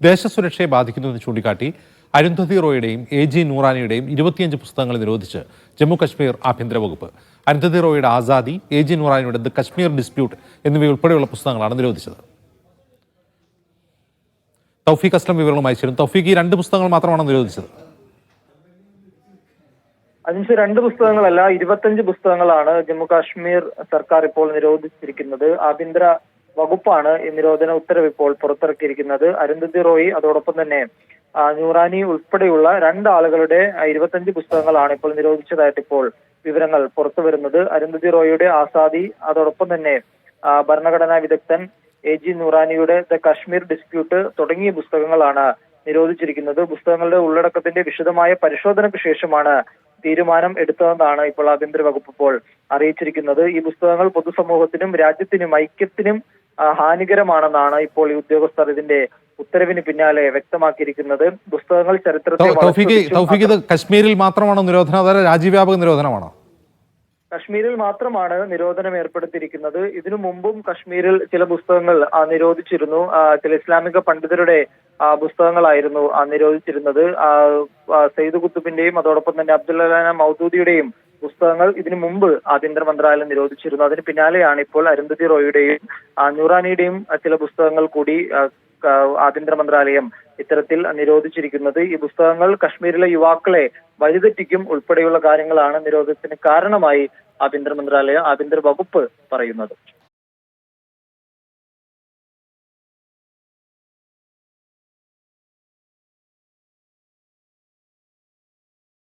ദേശസുരക്ഷയെ ബാധിക്കുന്നുവെന്ന് ചൂണ്ടിക്കാട്ടി അരുന്ധതി റോയുടെയും എ ജി നൂറാനിയുടെയും ഇരുപത്തിയഞ്ച് പുസ്തകങ്ങൾ നിരോധിച്ച് ജമ്മു കശ്മീർ ആഭ്യന്തര വകുപ്പ്. അരുന്ധതി റോയുടെ ആസാദി എ ജി നൂറാനിയുടെ ദ കശ്മീർ ഡിസ്പ്യൂട്ട് എന്നിവയുൾപ്പെടെയുള്ള പുസ്തകങ്ങളാണ് നിരോധിച്ചത്. തൗഫീഖ് അസ്ലം വിവരങ്ങളുമായി ചേരും തൗഫീഖ് ഈ രണ്ട് പുസ്തകങ്ങൾ മാത്രമാണ് നിരോധിച്ചത്? അഞ്ച് രണ്ട് പുസ്തകങ്ങളല്ല ഇരുപത്തഞ്ച് പുസ്തകങ്ങളാണ് ജമ്മു കാശ്മീർ സർക്കാർ ഇപ്പോൾ നിരോധിച്ചിരിക്കുന്നത്. ആഭ്യന്തര വകുപ്പാണ് ഈ നിരോധന ഉത്തരവ് ഇപ്പോൾ പുറത്തിറക്കിയിരിക്കുന്നത്. അരുന്ധതി റോയി അതോടൊപ്പം തന്നെ നൂറാനി ഉൾപ്പെടെയുള്ള രണ്ടാളുകളുടെ ഇരുപത്തഞ്ച് പുസ്തകങ്ങളാണ് ഇപ്പോൾ നിരോധിച്ചതായിട്ട് ഇപ്പോൾ വിവരങ്ങൾ പുറത്തു വരുന്നത്. അരുന്ധതി റോയിയുടെ ആസാദി അതോടൊപ്പം തന്നെ ഭരണഘടനാ വിദഗ്ധൻ എ ജി നൂറാനിയുടെ ദ കശ്മീർ ഡിസ്പ്യൂട്ട് തുടങ്ങിയ പുസ്തകങ്ങളാണ് നിരോധിച്ചിരിക്കുന്നത്. പുസ്തകങ്ങളുടെ ഉള്ളടക്കത്തിന്റെ വിശദമായ പരിശോധനയ്ക്ക് ശേഷമാണ് തീരുമാനം എടുത്തതെന്നാണ് ഇപ്പോൾ ആഭ്യന്തര വകുപ്പ് ഇപ്പോൾ അറിയിച്ചിരിക്കുന്നത്. ഈ പുസ്തകങ്ങൾ പൊതുസമൂഹത്തിനും രാജ്യത്തിനും ഐക്യത്തിനും ഹാനികരമാണെന്നാണ് ഇപ്പോൾ ഈ ഉദ്യോഗസ്ഥർ ഇതിന്റെ ഉത്തരവിന് പിന്നാലെ വ്യക്തമാക്കിയിരിക്കുന്നത്. പുസ്തകങ്ങൾ ചരിത്രത്തെ ഇത് കശ്മീരിൽ മാത്രമാണോ നിരോധനം അതായത് രാജ്യവ്യാപക നിരോധനമാണോ? കശ്മീരിൽ മാത്രമാണ് നിരോധനം ഏർപ്പെടുത്തിയിരിക്കുന്നത്. ഇതിനു മുമ്പും കശ്മീരിൽ ചില പുസ്തകങ്ങൾ നിരോധിച്ചിരുന്നു. ചില ഇസ്ലാമിക പണ്ഡിതരുടെ പുസ്തകങ്ങളായിരുന്നു നിരോധിച്ചിരുന്നത്. സെയ്ദ് കുത്തുബിന്റെയും അതോടൊപ്പം തന്നെ അബ്ദുല്ലാന മൗദൂദിയുടെയും പുസ്തകങ്ങൾ ഇതിനു മുമ്പ് ആഭ്യന്തര മന്ത്രാലയം നിരോധിച്ചിരുന്നു. അതിന് പിന്നാലെയാണ് ഇപ്പോൾ അരുന്ധതി റോയിയുടെയും നൂറാനിയുടെയും ചില പുസ്തകങ്ങൾ കൂടി ആഭ്യന്തര മന്ത്രാലയം ഇത്തരത്തിൽ നിരോധിച്ചിരിക്കുന്നത്. ഈ പുസ്തകങ്ങൾ കശ്മീരിലെ യുവാക്കളെ വഴിതെറ്റിക്കും ഉൾപ്പെടെയുള്ള കാര്യങ്ങളാണ് നിരോധനത്തിന് കാരണമായി ആഭ്യന്തര മന്ത്രാലയം ആഭ്യന്തര വകുപ്പ് പറയുന്നത്.